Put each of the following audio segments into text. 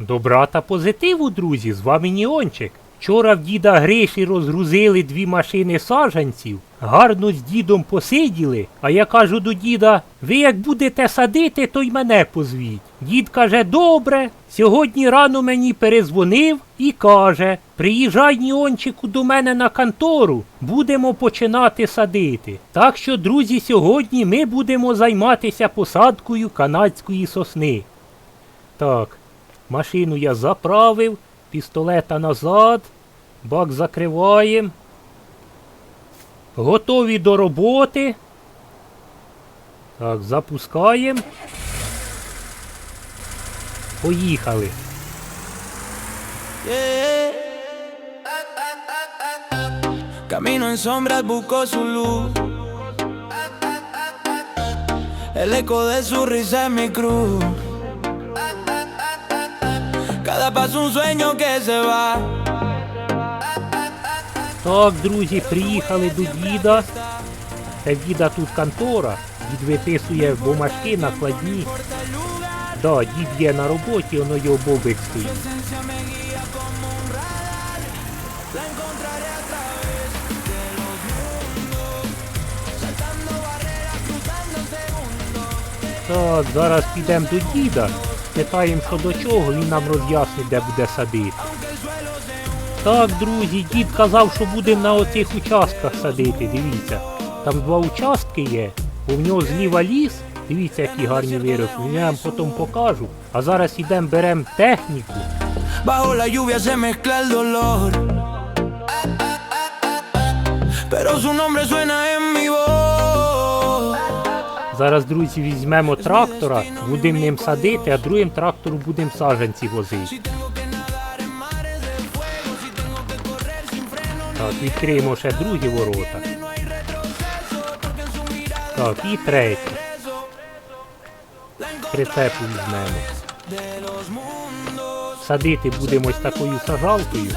Добра та позитиву, друзі, з вами Ніончик. Вчора в діда Гриші розгрузили дві машини саджанців, гарно з дідом посиділи, а я кажу до діда, ви як будете садити, то й мене позвіть. Дід каже, добре, сьогодні рано мені перезвонив і каже, приїжджай Ніончику до мене на контору, будемо починати садити. Так що, друзі, сьогодні ми будемо займатися посадкою канадської сосни. Так, машину я заправив, пістолета назад, бак закриваємо. Готові до роботи. Так, запускаємо. Поїхали. Camino en sombras, busco su luz. El eco de su risa es mi cruz. Cada paso un sueño que se va. Так, друзі, приїхали до діда. Та діда тут контора. Дід виписує бумажки накладні. Да, дід є на роботі, воно його бобик стоїть. Так, зараз підемо до діда, питаємо, що до чого, він нам роз'яснить, де буде садити. Так, друзі, дід казав, що будемо на оцих участках садити, дивіться. Там два участки є, у нього зліва ліс, дивіться, які гарні виросли, я вам потім покажу. А зараз ідемо беремо техніку. Bajo la lluvia se mezcla el dolor. Pero su nombre suena. Зараз, друзі, візьмемо трактора, будемо ним садити, а другим трактором будемо саджанці возити. Так, відкриємо ще другі ворота. Так, і третє. Прицепу візьмемо. Садити будемо ось такою сажалкою.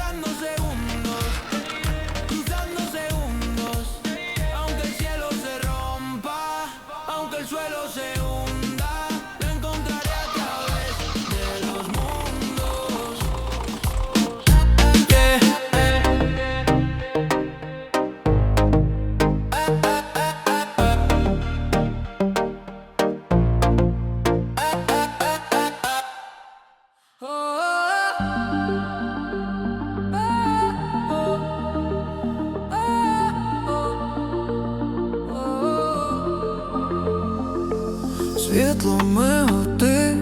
Світло миготи,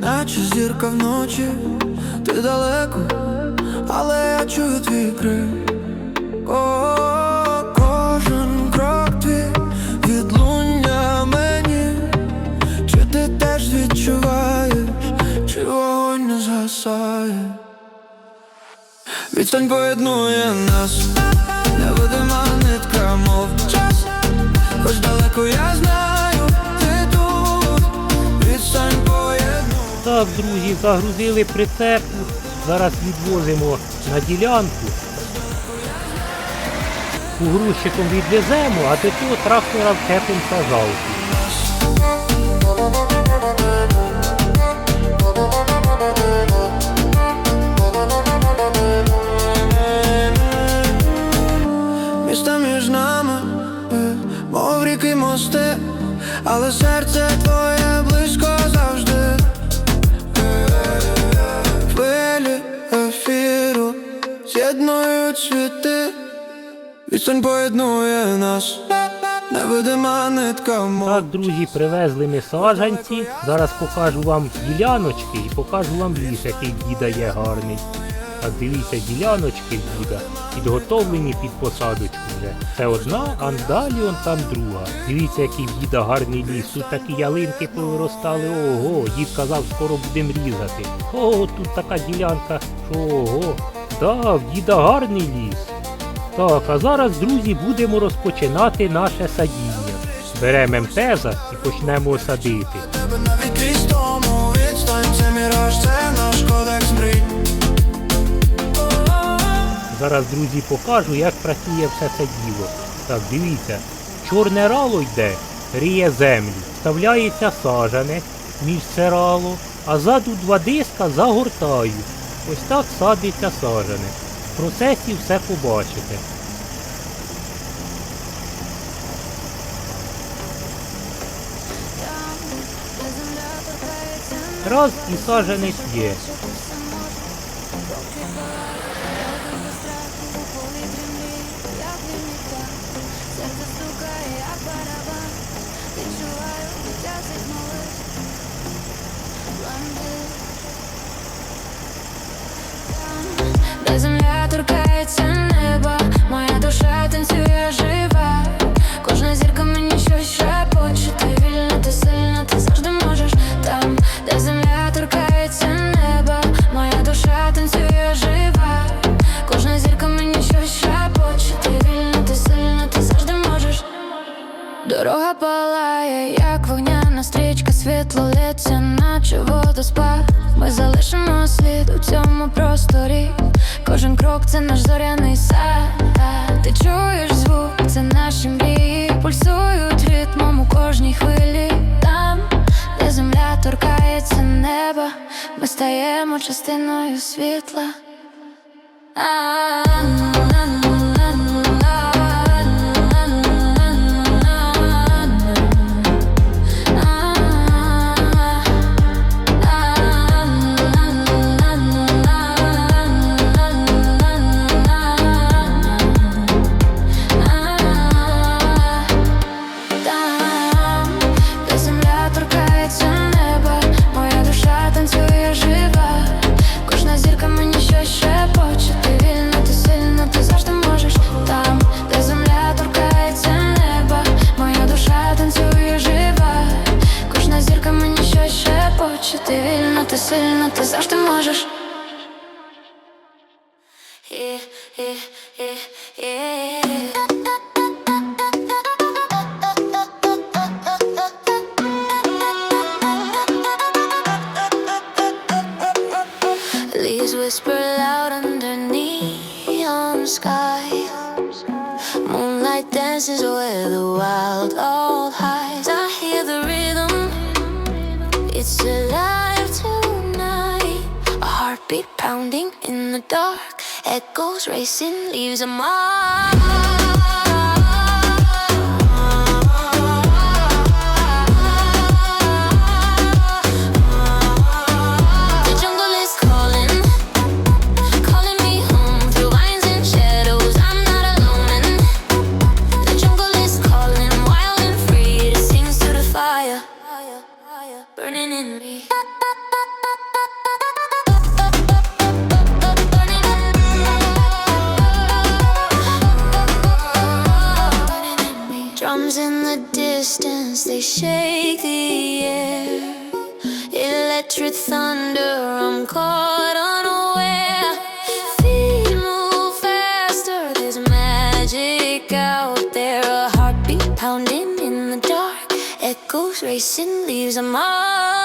наче зірка вночі, ти далеко, але я чую твій крик. О, кожен крок твій відлуння мені, чи ти теж відчуваєш, чи вогонь не згасає? Відстань поєднує нас, невидима нитка, мов час. Хоч далеко я знаю, Так, друзі, загрузили прицепу. Зараз відвозимо на ділянку. Погрузчиком відвеземо, а до цього трактора вкепимо сажалку. Міста між нами, е, мов ріки мости, але серце відстань поєднує нас, невидима нитка. Так, друзі, привезли ми саджанці. Зараз покажу вам діляночки і покажу вам ліс, який діда є гарний. Так, дивіться, діляночки діда підготовлені під посадочку вже. Це одна, а далі он там друга. Дивіться, який в діда гарний ліс. Тут такі ялинки повиростали. Ого, дід казав, скоро будемо різати. Ого, тут така ділянка, що ого. Да, в діда гарний ліс. Так, а зараз, друзі, будемо розпочинати наше садіння. Беремо МТЗа і почнемо садити. Зараз, друзі, покажу, як працює все це діло. Так, дивіться, чорне рало йде, ріє землю, вставляється сажанець між це рало, а ззаду два диска загортаю. Ось так садиться саженець. В процесі все побачите. Раз і саженець є. Земля торкається неба, моя душа танцює жива. Кожна зірка мені щось шепоче Ти вільна, ти сильна, ти завжди можеш там, де земля торкається неба, моя душа танцює жива. Кожна зірка мені щось шепоче Ти вільна, ти сильна, ти завжди можеш. Дорога палає, як вогняна стрічка, світло лється, наче водоспад. Ми залишимо слід у цьому просторі. Кожен крок це наш зоряний сад. Ти чуєш звук, це наші мрії, пульсують ритмом у кожній хвилі. Там, де земля торкається неба, ми стаємо частиною світла. Там, вільна, ти сильна, ти завжди можеш. Yeah, yeah, yeah, yeah. Leaves whisper loud under neon sky. Moonlight dances where the wild all Pounding in the dark, echoes racing, leaves a mark. Chasing leaves a mile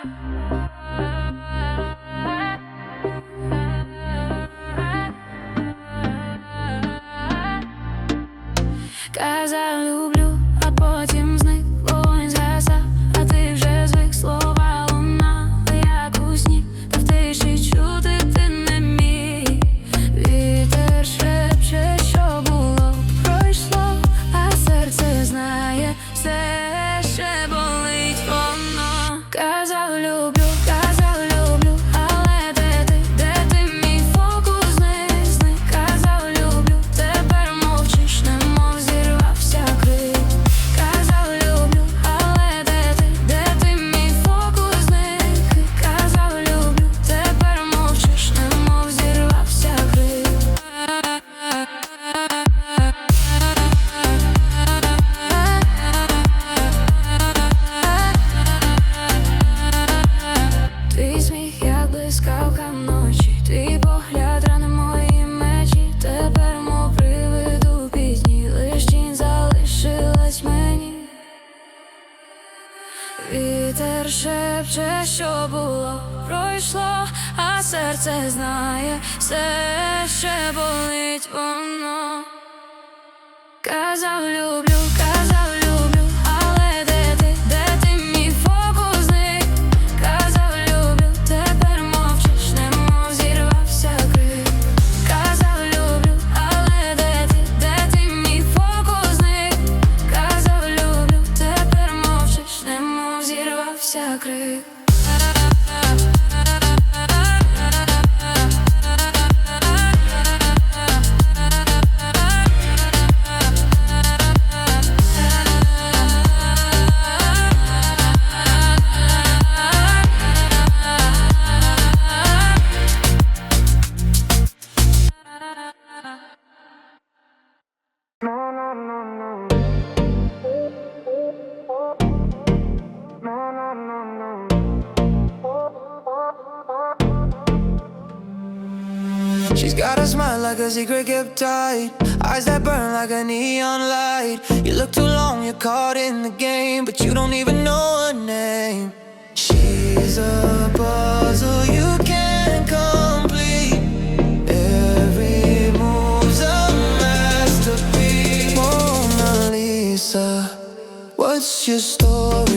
Казав, люблю, а потім зник. Вогонь згаса, а ти вже звик. Слова луна, як у сні, та в тиші чути ти не міг. Вітер шепче, що було, пройшло, а серце знає все. серце знає, все ще болить воно. Казав люб. She's got a smile like a secret kept tight, Eyes that burn like a neon light. You look too long, you're caught in the game But you don't even know her name. She's a puzzle you can't complete. Every move's a masterpiece. Mona Lisa, what's your story?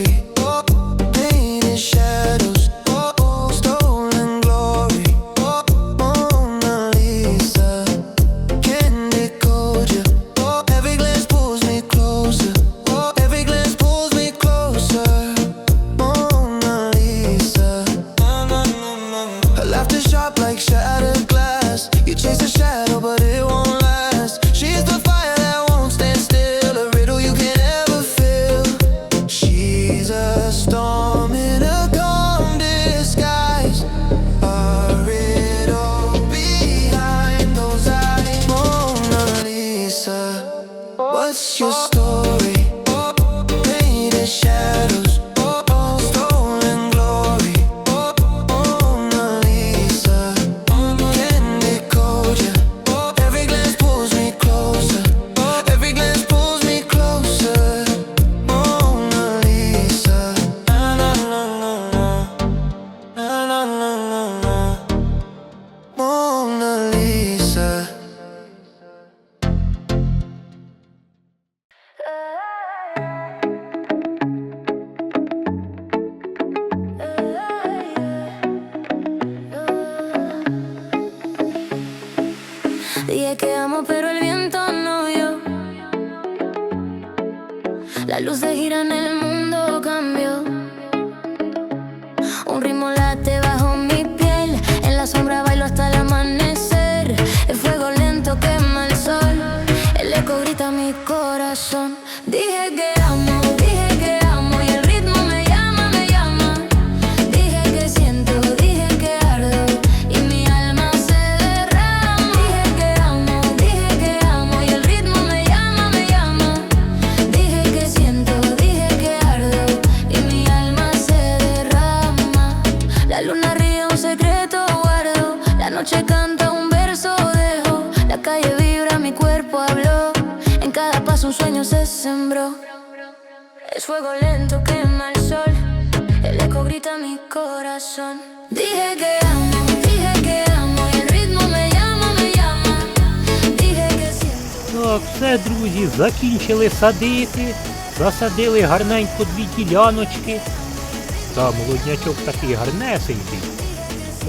Dije que amo, pero el viento no yo. Las luces giran el mar. corazón. Dije que amo, dije que amo, y el ritmo me llama, me llama. Dije que siento. Ну, так, все, друзі, закінчили садити. Засадили гарненько дві діляночки. Та молоднячок такий гарнесенький.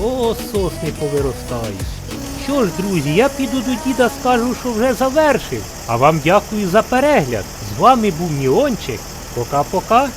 О, сосни повиростають. Що ж, друзі, я піду до діда, скажу, що вже завершив. А вам дякую за перегляд. З вами був Міончик. Пока-пока.